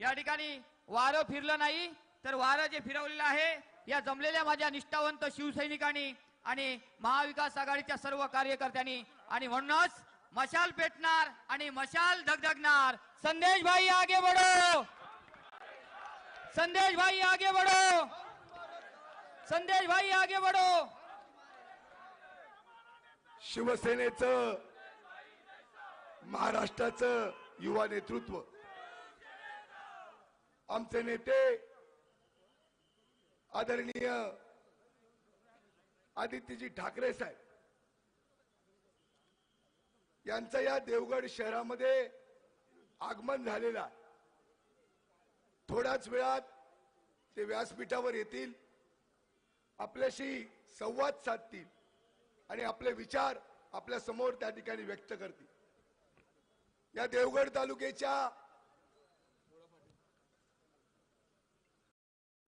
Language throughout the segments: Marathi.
या ठिकाणी वारं फिरलं नाही तर वारं जे फिरवलेलं आहे या जमलेल्या माझ्या निष्ठावंत शिवसैनिकांनी आणि महाविकास आघाडीच्या सर्व कार्यकर्त्यांनी आणि म्हणूनच मशाल पेटणार आणि मशाल धगधगणार. संदेश भाई आगे बढो! संदेश भाई आगे बढो! संदेश भाई आगे बढो! शिवसेनेचं महाराष्ट्राचं युवा नेतृत्व. आमचे नेते आदरणीय आदित्यजी ठाकरे साहेब यांचं या देवगड शहरामध्ये आगमन झालेलं आहे. थोड्याच वेळात ते व्यासपीठावर येतील आपल्याशी संवाद साधतील आणि आपले विचार आपल्यासमोर त्या ठिकाणी व्यक्त करतील. या देवगड तालुक्याच्या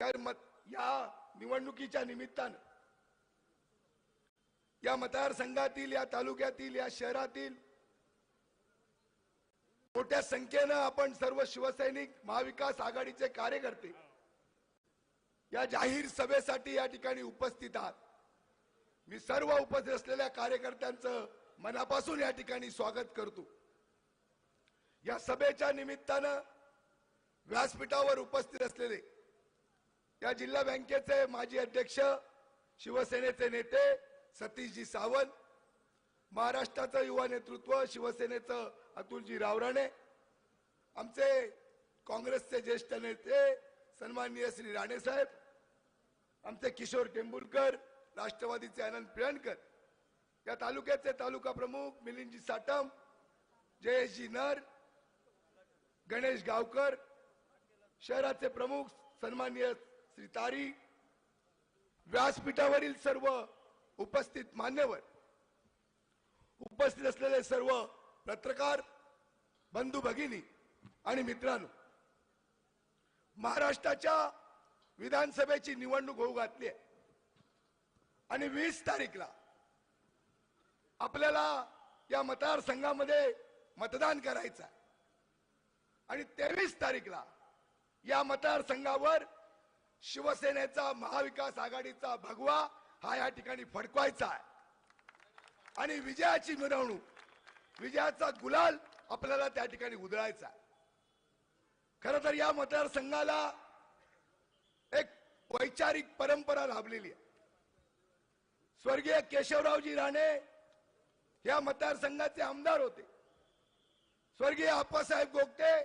या मत- या निवडणुकीच्या निमित्तानं. या मतदारसंघातील या तालुक्यातील या शहरातील मोठ्या संख्येनं आपण सर्व शिवसैनिक महाविकास आघाडीचे कार्यकर्ते या जाहीर सभेसाठी या ठिकाणी उपस्थित आहात. मी सर्व उपस्थित असलेल्या कार्यकर्त्यांचं मनापासून या ठिकाणी स्वागत करतो. या सभेच्या निमित्तानं व्यासपीठावर उपस्थित असलेले या जिल्हा बँकेचे माजी अध्यक्ष शिवसेनेचे नेते सतीशजी सावंत महाराष्ट्राचं युवा नेतृत्व शिवसेनेचं अतुलजी रावराणे आमचे काँग्रेसचे ज्येष्ठ नेते सन्माननीय श्री राणेसाहेब आमचे किशोर टेंबुलकर राष्ट्रवादीचे आनंद पिळणकर या तालुक्याचे तालुका प्रमुख मिलिंदजी साटम जयेशजी नर गणेश गावकर शहराचे प्रमुख सन्माननीय श्री तारी व्यासपीठावरील सर्व उपस्थित मान्यवर उपस्थित असलेले सर्व पत्रकार बंधू भगिनी आणि मित्रांनो महाराष्ट्राच्या विधानसभेची निवडणूक होऊ घातली आहे. आणि वीस तारीखला आपल्याला या मतदारसंघामध्ये मतदान करायचं आहे. आणि तेवीस तारीखला या मतदारसंघावर शिवसेनेचा महाविकास आघाडीचा भगवा हा या ठिकाणी फडकवायचा आहे. आणि विजयाची मिरवणूक विजयाचा गुलाल आपल्याला त्या ठिकाणी उधळायचा आहे. खर तर या मतदारसंघाला एक वैचारिक परंपरा लाभलेली आहे. स्वर्गीय केशवरावजी राणे या मतदारसंघाचे आमदार होते. स्वर्गीय आप्पासाहेब गोगटे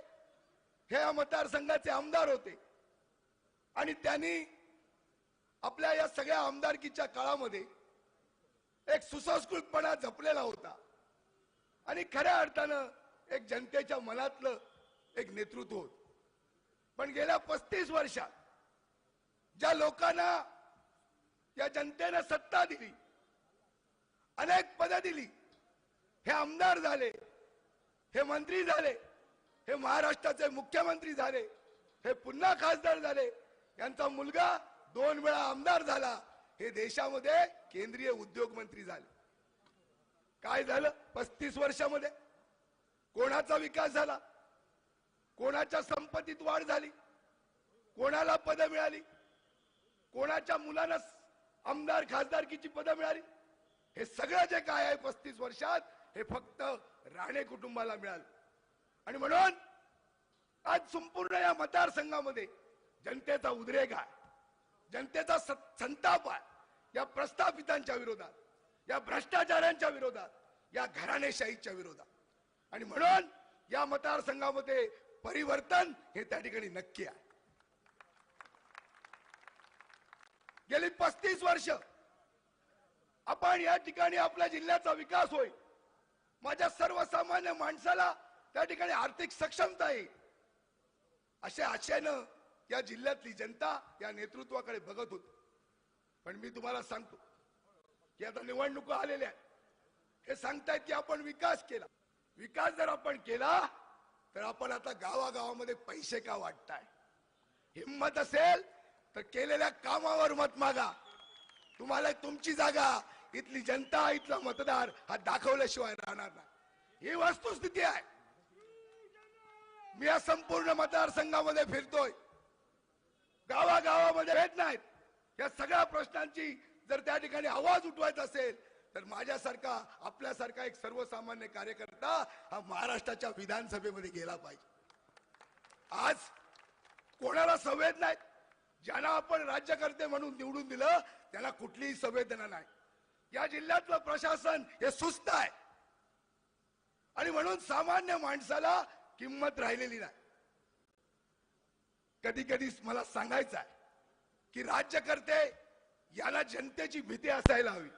हे या मतदारसंघाचे आमदार होते. आणि त्यांनी आपल्या या सगळ्या आमदारकीच्या काळामध्ये एक सुसंस्कृतपणा जपलेला होता. आणि खऱ्या अर्थानं एक जनतेच्या मनातलं एक नेतृत्व होत. पण गेल्या पस्तीस वर्षात ज्या लोकांना या जनतेनं सत्ता दिली अनेक पदं दिली हे आमदार झाले हे मंत्री झाले हे महाराष्ट्राचे मुख्यमंत्री झाले हे पुन्हा खासदार झाले यांचा मुलगा दोन वेळा आमदार झाला. हे देशामध्ये केंद्रीय उद्योग मंत्री झाले. काय झालं? पस्तीस वर्षामध्ये कोणाचा विकास झाला? कोणाच्या संपत्तीत वाढ झाली? कोणाला पदं मिळाली? कोणाच्या मुलांना आमदार खासदारकीची पदं मिळाली? हे सगळं जे काय आहे पस्तीस वर्षात हे फक्त राणे कुटुंबाला मिळालं. आणि म्हणून आज संपूर्ण या मतदारसंघामध्ये जनतेचा उद्रेक आहे. जनतेचा स- संताप आहे. या प्रस्थापितांच्या विरोधात या भ्रष्टाचारांच्या विरोधात या घराणेशाहीच्या विरोधात. आणि म्हणून या मतदारसंघामध्ये परिवर्तन हे त्या ठिकाणी नक्की आहे. गेली पस्तीस वर्ष आपण या ठिकाणी आपल्या जिल्ह्याचा विकास होईल. माझ्या सर्वसामान्य माणसाला त्या ठिकाणी आर्थिक सक्षमता येईल. अशा आशयानं या जिल्ह्यातली जनता या नेतृत्वाकडे बघत होती. पण मी तुम्हाला सांगतो की आता निवडणुका आलेल्या आहेत. हे सांगतायत की आपण विकास केला. विकास जर आपण केला तर आपण आता गावागावामध्ये पैसे का वाटताय? हिंमत असेल तर केलेल्या कामावर मत मागा. तुम्हाला तुमची जागा इथली जनता इथला मतदार हा दाखवल्याशिवाय राहणार नाही. ही वस्तुस्थिती आहे. मी या संपूर्ण मतदारसंघामध्ये फिरतोय. गावागावामध्ये येत नाहीत. या सगळ्या प्रश्नांची जर त्या ठिकाणी आवाज उठवायचा असेल तर माझ्यासारखा आपल्यासारखा एक सर्वसामान्य कार्यकर्ता हा महाराष्ट्राच्या विधानसभेमध्ये गेला पाहिजे. आज कोणाला संवेद नाही? ज्यांना आपण राज्यकर्ते म्हणून निवडून दिलं त्याला कुठलीही संवेदना नाही. या जिल्ह्यातलं प्रशासन हे सुस्त आहे. आणि म्हणून सामान्य माणसाला किंमत राहिलेली नाही. कधी कधी मला सांगायचं आहे की राज्यकर्ते याला जनतेची भीती असायला हवी.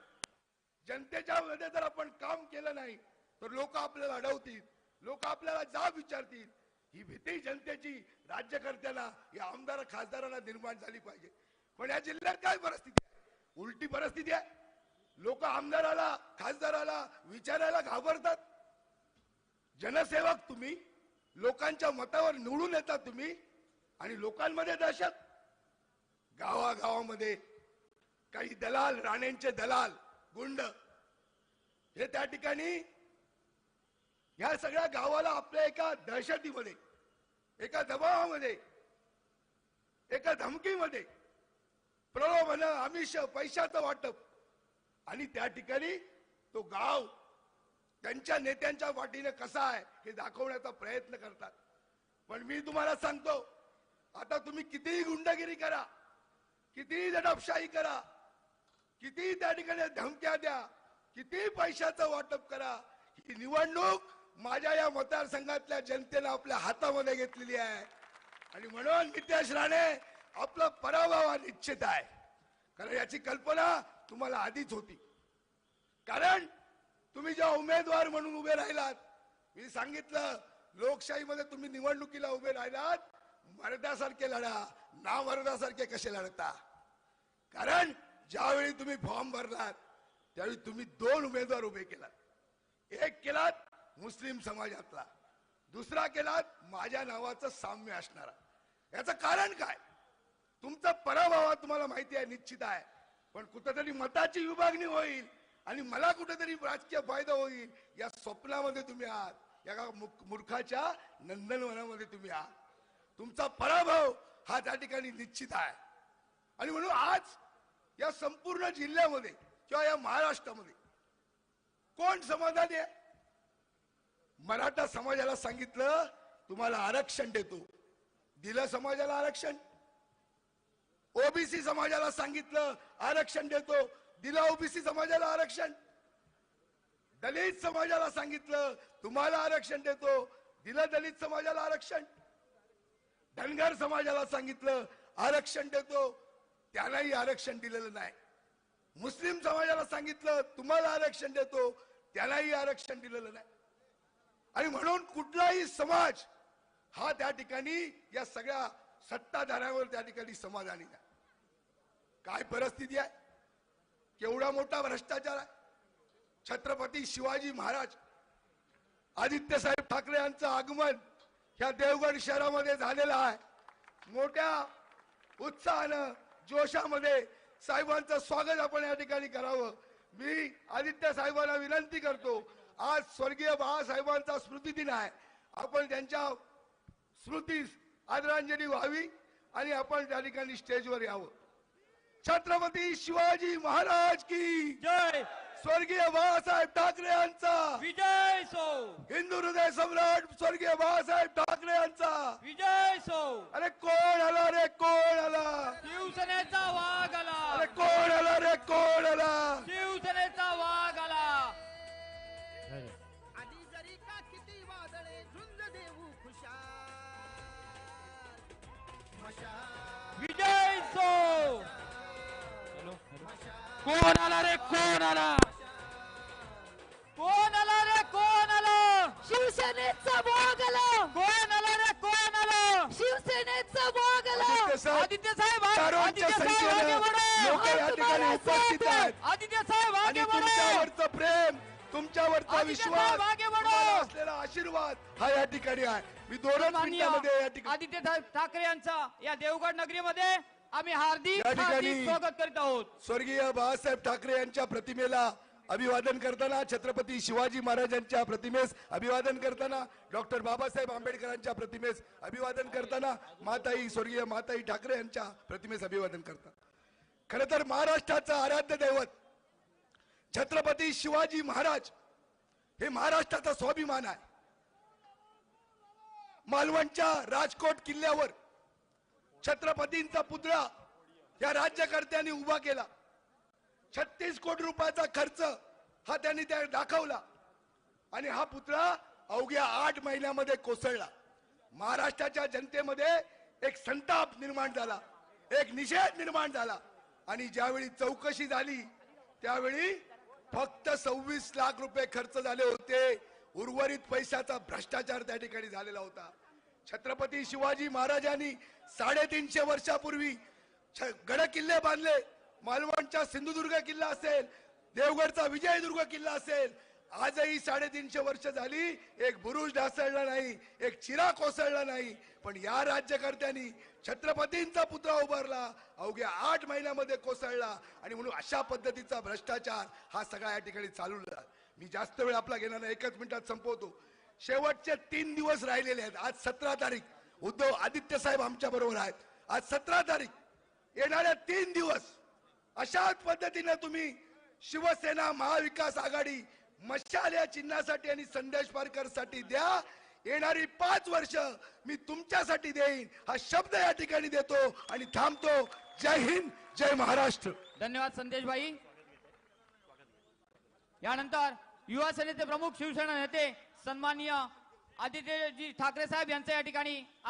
जनतेच्या मध्ये जर आपण काम केलं नाही तर लोक आपल्याला अडवतील लोक आपल्याला जाब विचारतील. ही भीती जनतेची राज्यकर्त्याला या आमदार खासदारांना निर्माण झाली पाहिजे. पण या जिल्ह्यात काय परिस्थिती आहे? उलटी परिस्थिती आहे. लोक आमदाराला खासदाराला विचारायला घाबरतात. जनसेवक तुम्ही लोकांच्या मतावर निवडून येता तुम्ही आणि लोकांमध्ये दहशत. गावागावामध्ये काही दलाल राणेंचे दलाल गुंड हे त्या ठिकाणी ह्या सगळ्या गावाला आपल्या एका दहशतीमध्ये एका दबावामध्ये एका धमकीमध्ये प्रलोभन आमिष पैशाचं वाटप. आणि त्या ठिकाणी तो गाव त्यांच्या नेत्यांच्या वाटीने कसा आहे हे दाखवण्याचा प्रयत्न करतात. पण मी तुम्हाला सांगतो आता तुम्ही कितीही गुंडगिरी करा कितीही दडपशाही करा कितीही त्या ठिकाणी धमक्या द्या कितीही पैशाचं वाटप करा ही निवडणूक माझ्या या मतदारसंघातल्या जनतेनं आपल्या हातामध्ये घेतलेली आहे. आणि म्हणून नितेश राणे आपला पराभव हा निश्चित आहे. कारण याची कल्पना तुम्हाला आधीच होती. कारण तुम्ही जेव्हा उमेदवार म्हणून उभे राहिलात मी सांगितलं लोकशाहीमध्ये तुम्ही निवडणुकीला उभे राहिलात मर्दासारखे लढा ना मर्दासारखे कसे लढता? कारण ज्यावेळी तुम्ही फॉर्म भरलात त्यावेळी तुम्ही दोन उमेदवार उभे केलात. एक केलात मुस्लिम समाजातला दुसरा केलात माझ्या नावाचं साम्य असणारा. याचं कारण काय? तुमचा पराभव तुम्हाला माहिती आहे निश्चित आहे. पण कुठेतरी मताची विभागणी होईल आणि मला कुठेतरी राजकीय फायदा होईल या स्वप्नामध्ये तुम्ही आहात. या मूर्खाच्या नंदनवनामध्ये तुम्ही आहात. तुमचा पराभव हा त्या ठिकाणी निश्चित आहे. आणि म्हणून आज या संपूर्ण जिल्ह्यामध्ये किंवा या महाराष्ट्रामध्ये कोण समाधानी आहे? मराठा समाजाला सांगितलं तुम्हाला आरक्षण देतो. दिलं समाजाला आरक्षण. ओबीसी समाजाला सांगितलं आरक्षण देतो. दिलं ओबीसी समाजाला आरक्षण. दलित समाजाला सांगितलं तुम्हाला आरक्षण देतो. दिलं दलित समाजाला आरक्षण. धनगर समाजाला सांगितलं आरक्षण देतो. त्यांनाही आरक्षण दिलेलं नाही. मुस्लिम समाजाला सांगितलं तुम्हाला आरक्षण देतो. त्यालाही आरक्षण दिलेलं नाही. आणि म्हणून कुठलाही समाज हा त्या ठिकाणी या सगळ्या सत्ताधाऱ्यावर त्या ठिकाणी समाधानी नाही. काय परिस्थिती आहे? केवढा मोठा भ्रष्टाचार आहे? छत्रपती शिवाजी महाराज आदित्यसाहेब ठाकरे यांचं आगमन ह्या देवगड शहरामध्ये झालेला आहे. मोठ्या उत्साहानं जोशामध्ये साहेबांचं स्वागत आपण या ठिकाणी करावं. मी आदित्य साहेबांना विनंती करतो आज स्वर्गीय बाळासाहेबांचा स्मृती दिन आहे. आपण त्यांच्या स्मृतीस आदरांजली व्हावी आणि आपण त्या ठिकाणी स्टेजवर यावं. छत्रपती शिवाजी महाराज की जय! स्वर्गीय बाळासाहेब ठाकरे यांचा. विजय सो. हिंदू हृदय सम्राट स्वर्गीय बाळासाहेब ठाकरे यांचा. विजय सो. अरे कोण आला रे कोण आला? शिवसेनेचा वाघ आला. अरे कोण आला रे कोण आला? शिवसेनेचा वाघ आला. आधी जरी का किती वादळे झुंज देऊ खुशाल. मशाल विजय कोण आला रे कोण आला कोण आला रे कोण आला शिवसेनेचा वाघ आला कोण आला रे कोण आला शिवसेनेचा वाघ आला आदित्य साहेब, आदित्य साहेब आदित्य साहेब आगे बढो. लोक या ठिकाणी उपस्थित आहेत. आदित्य साहेब आणि आगे बढो तुमच्यावरचं प्रेम तुमच्यावरचा विश्वास असलेला आशीर्वाद हा या ठिकाणी आहे. मी ठिकाणी आदित्य साहेब ठाकरे यांचा या देवगड नगरीमध्ये आम्ही हार्दिक या ठिकाणी- हार्दिक स्वागत करीत आहोत. स्वर्गीय बाळासाहेब ठाकरे यांच्या प्रतिमेला अभिवादन करताना छत्रपती शिवाजी महाराजांच्या प्रतिमेस अभिवादन करताना डॉक्टर बाबासाहेब आंबेडकरांच्या प्रतिमेस अभिवादन करताना माताई स्वर्गीय माताई ठाकरे यांच्या प्रतिमेस अभिवादन करतात. खर तर महाराष्ट्राचं आराध्य दैवत छत्रपती शिवाजी महाराज हे महाराष्ट्राचा स्वाभिमान आहे. मालवणच्या राजकोट किल्ल्यावर छत्रपतींचा पुतळा या राज्यकर्त्यांनी उभा केला. छत्तीस कोटी रुपयाचा खर्च हा त्यांनी त्या दाखवला आणि हा पुतळा अवघ्या आठ महिन्यामध्ये कोसळला. महाराष्ट्राच्या जनतेमध्ये एक संताप निर्माण झाला एक निषेध निर्माण झाला आणि ज्यावेळी चौकशी झाली त्यावेळी फक्त सव्वीस लाख रुपये खर्च झाले होते. उर्वरित पैशाचा भ्रष्टाचार त्या ठिकाणी झालेला होता. छत्रपती शिवाजी महाराजांनी साडेतीनशे वर्षापूर्वी गड किल्ले बांधले. मालवणचा सिंधुदुर्ग किल्ला असेल देवगडचा विजयदुर्ग किल्ला असेल आजही साडेतीनशे वर्ष झाली एक बुरुज ढासळला नाही एक चिरा कोसळला नाही पण या राज्यकर्त्यांनी छत्रपतींचा पुतळा उभारला अवघ्या आठ महिन्यामध्ये कोसळला आणि म्हणून अशा पद्धतीचा भ्रष्टाचार हा सगळा या ठिकाणी चालू मी जास्त वेळ आपला घेणार नाही एकच मिनिटात संपवतो. शेवटचे तीन दिवस राहिलेले आहेत. आज सतरा तारीख. उद्धव आदित्य साहेब आमच्या बरोबर आहेत. आज सतरा तारीख. येणाऱ्या तीन दिवस अशाच पद्धतीने तुम्ही शिवसेना महाविकास आघाडी मशाल या चिन्हासाठी आणि संदेश पारकरसाठी द्या. येणारी पाच वर्ष मी तुमच्यासाठी देईन. हा शब्द या ठिकाणी देतो आणि थांबतो. जय हिंद जय महाराष्ट्र. धन्यवाद संदेश भाई यानंतर युवा सेनेचे प्रमुख शिवसेना नेते सन्माननीय आदित्यजी ठाकरे साहेब यांचं या ठिकाणी